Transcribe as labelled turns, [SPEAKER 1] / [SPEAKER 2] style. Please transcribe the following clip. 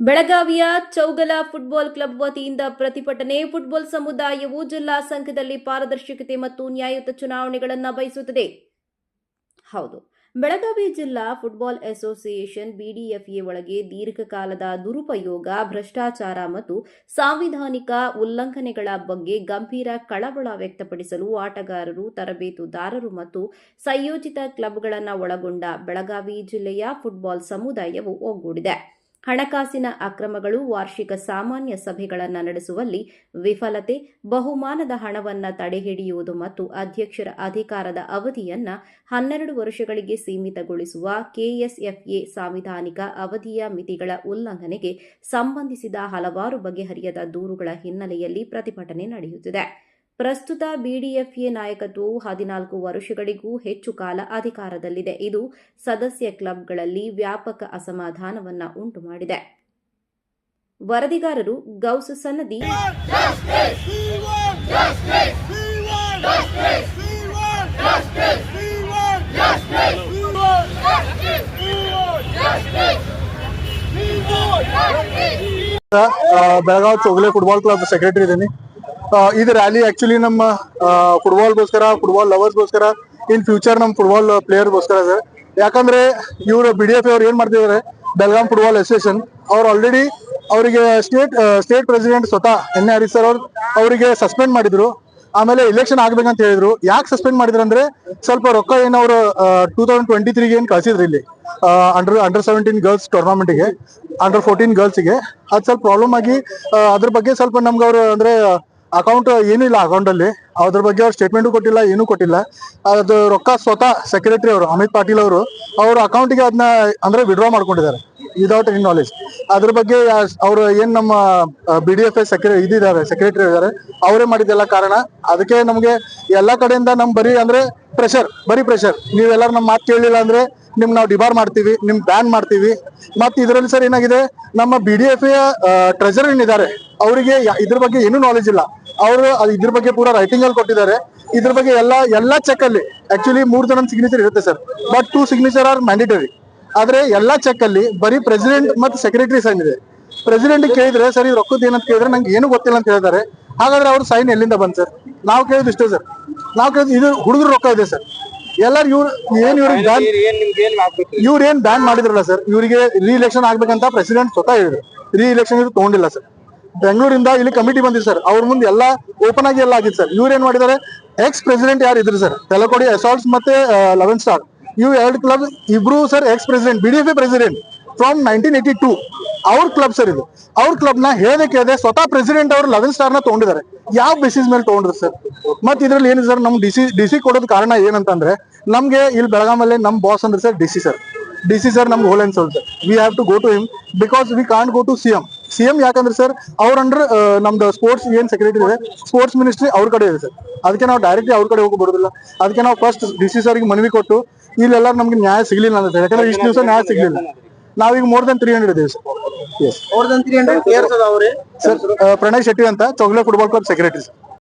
[SPEAKER 1] ಬೆಳಗಾವಿಯ Chougala football club ವತಿಯಿಂದ ಪ್ರತಿಭಟನೆ. ಫುಟ್ಬಾಲ್ ಸಮುದಾಯವು ಜಿಲ್ಲಾ ಸಂಘದಲ್ಲಿ ಪಾರದರ್ಶಕತೆ ಮತ್ತು ನ್ಯಾಯಯುತ ಚುನಾವಣೆಗಳನ್ನು ಬಯಸುತ್ತದೆ. ಹೌದು, ಬೆಳಗಾವಿ ಜಿಲ್ಲಾ ಫುಟ್ಬಾಲ್ ಅಸೋಸಿಯೇಷನ್ ಬಿಡಿಎಫ್ಎ ಒಳಗೆ ದೀರ್ಘಕಾಲದ ದುರುಪಯೋಗ, ಭ್ರಷ್ಟಾಚಾರ ಮತ್ತು ಸಾಂವಿಧಾನಿಕ ಉಲ್ಲಂಘನೆಗಳ ಬಗ್ಗೆ ಗಂಭೀರ ಕಳವಳ ವ್ಯಕ್ತಪಡಿಸಲು ಆಟಗಾರರು, ತರಬೇತುದಾರರು ಮತ್ತು ಸಂಯೋಜಿತ ಕ್ಲಬ್ಗಳನ್ನು ಒಳಗೊಂಡ ಬೆಳಗಾವಿ ಜಿಲ್ಲೆಯ ಫುಟ್ಬಾಲ್ ಸಮುದಾಯವು ಒಗ್ಗೂಡಿದೆ. ಹಣಕಾಸಿನ ಅಕ್ರಮಗಳು ವಾರ್ಷಿಕ ಸಾಮಾನ್ಯ ಸಭೆಗಳನ್ನು ನಡೆಸುವಲ್ಲಿ ವಿಫಲತೆ, ಬಹುಮಾನದ ಹಣವನ್ನು ತಡೆಹಿಡಿಯುವುದು ಮತ್ತು ಅಧ್ಯಕ್ಷರ ಅಧಿಕಾರದ ಅವಧಿಯನ್ನು ಹನ್ನೆರಡು ವರ್ಷಗಳಿಗೆ ಸೀಮಿತಗೊಳಿಸುವ ಕೆಎಸ್ಎಫ್ಎ ಸಾಂವಿಧಾನಿಕ ಅವಧಿಯ ಮಿತಿಗಳ ಉಲ್ಲಂಘನೆಗೆ ಸಂಬಂಧಿಸಿದ ಹಲವಾರು ಬಗೆಹರಿಯದ ದೂರುಗಳ ಹಿನ್ನೆಲೆಯಲ್ಲಿ ಪ್ರತಿಭಟನೆ ನಡೆಯುತ್ತಿದೆ. ಪ್ರಸ್ತುತ ಬಿಡಿಎಫ್ಎ ನಾಯಕತ್ವವು ಹದಿನಾಲ್ಕು ವರ್ಷಗಳಿಗೂ ಹೆಚ್ಚು ಕಾಲ ಅಧಿಕಾರದಲ್ಲಿದೆ. ಇದು ಸದಸ್ಯ ಕ್ಲಬ್ಗಳಲ್ಲಿ ವ್ಯಾಪಕ ಅಸಮಾಧಾನವನ್ನು ಉಂಟು ಮಾಡಿದೆ ವರದಿಗಾರರು Gous Sannadi
[SPEAKER 2] Belagavi Belgaum Chougule football club secretary ಇದ್ದೀನಿ ಇದು ರ್ಯಾಲಿ ಆಕ್ಚುಲಿ ನಮ್ಮ ಫುಟ್ಬಾಲ್ಗೋಸ್ಕರ ಫುಟ್ಬಾಲ್ ಲವರ್ಸ್ಗೋಸ್ಕರ ಇನ್ ಫ್ಯೂಚರ್ ನಮ್ಮ ಫುಟ್ಬಾಲ್ ಪ್ಲೇಯರ್ಗೋಸ್ಕರ ಸರ್ ಯಾಕಂದ್ರೆ ಇವರು ಬಿ ಡಿ ಎಫ್ ಅವ್ರು ಏನ್ ಮಾಡ್ತಿದ್ದಾರೆ ಬೆಳಗಾಂ ಫುಟ್ಬಾಲ್ ಅಸೋಸಿಯೇಷನ್ ಅವ್ರು ಆಲ್ರೆಡಿ ಅವರಿಗೆ ಸ್ಟೇಟ್ ಸ್ಟೇಟ್ ಪ್ರೆಸಿಡೆಂಟ್ ಸ್ವತಃ, ಎನ್ ಎ ಹರೀಶ್ ಸರ್ ಅವ್ರು ಅವರಿಗೆ ಸಸ್ಪೆಂಡ್ ಮಾಡಿದ್ರು. ಆಮೇಲೆ ಇಲೆಕ್ಷನ್ ಆಗ್ಬೇಕಂತ ಹೇಳಿದ್ರು. ಯಾಕೆ ಸಸ್ಪೆಂಡ್ ಮಾಡಿದ್ರು ಅಂದ್ರೆ ಸ್ವಲ್ಪ ರೊಕ್ಕ ಏನ್ ಅವರು ಟೂ ತೌಸಂಡ್ ಟ್ವೆಂಟಿ ತ್ರೀಗೆ ಏನ್ ಕಳ್ಸಿದ್ರು ಇಲ್ಲಿ. ಅಂಡರ್ ಅಂಡರ್ ಸೆವೆಂಟೀನ್ ಗರ್ಲ್ಸ್ ಟೂರ್ನಮೆಂಟ್ಗೆ ಅಂಡರ್ ಫೋರ್ಟೀನ್ ಗರ್ಲ್ಸ್ಗೆ ಅದು ಸ್ವಲ್ಪ ಪ್ರಾಬ್ಲಮ್ ಆಗಿ ಅದ್ರ ಬಗ್ಗೆ ಸ್ವಲ್ಪ ನಮ್ಗೆ ಅವರು ಅಂದ್ರೆ ಅಕೌಂಟ್ ಏನೂ ಇಲ್ಲ ಅಕೌಂಟ್ ಅಲ್ಲಿ. ಅದ್ರ ಬಗ್ಗೆ ಅವ್ರು ಸ್ಟೇಟ್ಮೆಂಟು ಕೊಟ್ಟಿಲ್ಲ, ಏನೂ ಕೊಟ್ಟಿಲ್ಲ. ಅದು ರೊಕ್ಕ ಸ್ವತಃ ಸೆಕ್ರೆಟರಿ ಅವರು, ಅಮಿತ್ ಪಾಟೀಲ್ ಅವರು, ಅವ್ರ ಅಕೌಂಟಿಗೆ ಅದನ್ನ ಅಂದ್ರೆ ವಿಡ್ರಾ ಮಾಡ್ಕೊಂಡಿದ್ದಾರೆ ವಿದೌಟ್ ಎನಿ ನಾಲೆಜ್ ಅದ್ರ ಬಗ್ಗೆ ಅವರು ಏನು ನಮ್ಮ B D F S secretary ಇದಿದ್ದಾರೆ secretary ಇದ್ದಾರೆ, ಅವರೇ ಮಾಡಿದ್ದೆಲ್ಲ ಕಾರಣ. ಅದಕ್ಕೆ ನಮಗೆ ಎಲ್ಲ ಕಡೆಯಿಂದ ನಮ್ಮ ಬರೀ ಅಂದ್ರೆ ಪ್ರೆಷರ್ ಬರೀ ಪ್ರೆಷರ್ ನೀವೆಲ್ಲರೂ ನಮ್ಮ ಮಾತು ಕೇಳಲಿಲ್ಲ ಅಂದ್ರೆ ನಿಮ್ಗೆ ನಾವು ಡಿಬಾರ್ ಮಾಡ್ತೀವಿ, ನಿಮ್ ಬ್ಯಾನ್ ಮಾಡ್ತೀವಿ. ಮತ್ತೆ ಇದರಲ್ಲಿ ಸರ್ ಏನಾಗಿದೆ, ನಮ್ಮ ಬಿ ಡಿ ಎಫ್ ಟ್ರೆಜರ್ ಏನಿದ್ದಾರೆ, ಅವರಿಗೆ ಇದ್ರ ಬಗ್ಗೆ ಏನೂ ನಾಲೆಜ್ ಇಲ್ಲ. ಅವರು ಇದ್ರ ಬಗ್ಗೆ ಪೂರಾ ರೈಟಿಂಗ್ ಅಲ್ಲಿ ಕೊಟ್ಟಿದ್ದಾರೆ. ಇದ್ರ ಬಗ್ಗೆ ಎಲ್ಲ ಎಲ್ಲಾ ಚೆಕ್ ಅಲ್ಲಿ. ಆಕ್ಚುಲಿ ಮೂರ್ ಜನ ಸಿಗ್ನೇಚರ್ ಇರುತ್ತೆ sir but two signature are mandatory ಆದ್ರೆ ಎಲ್ಲಾ ಚೆಕ್ ಅಲ್ಲಿ ಬರೀ ಪ್ರೆಸಿಡೆಂಟ್ ಮತ್ತು ಸೆಕ್ರೆಟರಿ ಸೈನ್ ಇದೆ. ಪ್ರೆಸಿಡೆಂಟ್ ಕೇಳಿದ್ರೆ ಸರ್ ಇದು ರೊಕ್ಕದ ಏನಂತ ಕೇಳಿದ್ರೆ ನಂಗೆ ಏನು ಗೊತ್ತಿಲ್ಲ ಅಂತ ಹೇಳ್ತಾರೆ. ಹಾಗಾದ್ರೆ ಅವ್ರ ಸೈನ್ ಎಲ್ಲಿಂದ ಬಂದ್ ಸರ್ ನಾವು ಕೇಳಿದ್ ಇಷ್ಟೇ ಸರ್ ನಾವು ಕೇಳಿದ್ ಇದು ಹುಡುಗರು ರೊಕ್ಕ ಇದೆ ಸರ್ ಎಲ್ಲಾರು ಇವ್ರು ಏನ್ ಇವ್ರಿಗೆ ಬ್ಯಾನ್ ಇವ್ರು ಏನ್ ಬ್ಯಾನ್ ಮಾಡಿದ್ರಲ್ಲ ಸರ್ ಇವರಿಗೆ ರೀ ಇಲೆಕ್ಷನ್ ಆಗ್ಬೇಕಂತ ಪ್ರೆಸಿಡೆಂಟ್ ಸ್ವತಃ ಹೇಳಿದ್ರು. ರೀ ಇಲೆಕ್ಷನ್ ಇದು ತಗೊಂಡಿಲ್ಲ ಸರ್ ಬೆಂಗಳೂರಿಂದ ಇಲ್ಲಿ ಕಮಿಟಿ ಬಂದಿದೆ ಸರ್ ಅವ್ರ ಮುಂದೆ ಎಲ್ಲ ಓಪನ್ ಆಗಿ ಎಲ್ಲ ಆಗಿದೆ ಸರ್ ಇವ್ರು ಏನ್ ಮಾಡಿದ್ದಾರೆ ಎಕ್ಸ್ ಪ್ರೆಸಿಡೆಂಟ್ ಯಾರು ಇದ್ರು ಸರ್ ತೆಲಕೋಡಿ ಅಸಾಲ್ಟ್ಸ್ ಮತ್ತೆ ಲೆವೆನ್ ಸ್ಟಾರ್ ಇವ್ ಎರಡು ಕ್ಲಬ್ ಇಬ್ರು sir ex president B D F president from nineteen eighty two ಅವ್ರ ಕ್ಲಬ್ ಸರ್ ಇದು. ಅವ್ರ ಕ್ಲಬ್ನ ಹೇಳದೆ ಕೇಳದೆ, ಸ್ವತಃ ಪ್ರೆಸಿಡೆಂಟ್ ಅವರು ಲೆವೆನ್ ಸ್ಟಾರ್ನ ತಗೊಂಡಿದ್ದಾರೆ ಯಾವ ಬೇಸಿಸ್ ಮೇಲೆ ತಗೊಂಡ್ರು ಸರ್ ಮತ್ತೆ ಇದ್ರಲ್ಲಿ ಏನಿದೆ ಸರ್ ನಮ್ ಡಿಸಿ ಡಿಸಿ ಡಿ ಸಿ ಕೊಡೋದ್ ಕಾರಣ ಏನಂತಂದ್ರೆ, ನಮ್ಗೆ ಇಲ್ಲಿ ಬೆಳಗಾಮಲ್ಲಿ ನಮ್ ಬಾಸ್ ಅಂದ್ರೆ sir D C sir D C sir ನಮ್ಗೆ ಹೋಲೆನ್ sir we have to go to him because we can't go to C M C M ಯಾಕಂದ್ರೆ ಸರ್ ಅವ್ರ ಅಂಡರ್ ನಮ್ದು ಸ್ಪೋರ್ಟ್ಸ್ ಏನ್ ಸೆಕ್ರೆಟರಿ ಇದೆ ಸ್ಪೋರ್ಟ್ಸ್ ಮಿನಿಸ್ಟ್ರಿ ಅವ್ರ ಕಡೆ ಇದೆ ಸರ್ ಅದಕ್ಕೆ ನಾವು ಡೈರೆಕ್ಟ್ಲಿ ಅವ್ರ ಕಡೆ ಹೋಗಿ ಬರೋದಿಲ್ಲ. ಅದಕ್ಕೆ ನಾವು ಫಸ್ಟ್ ಡಿ ಸಿ ಸರ್ಗೆ ಮನವಿ ಕೊಟ್ಟು ಇಲ್ಲೆಲ್ಲ ನಮ್ಗೆ ನ್ಯಾಯ ಸಿಗ್ಲಿಲ್ಲ ಅಂತ ಯಾಕಂದ್ರೆ ಇಷ್ಟು ದಿವಸ ನ್ಯಾಯ ಸಿಗ್ಲಿಲ್ಲ. ನಾವೀಗ ಮೋರ್ ದನ್ ತ್ರೀ ಹಂಡ್ರೆಡ್ ಇದೆ ಸರ್ ಸರ್ ಪ್ರಣಯ್ ಶೆಟ್ಟಿ ಅಂತ Chougule football club secretary sir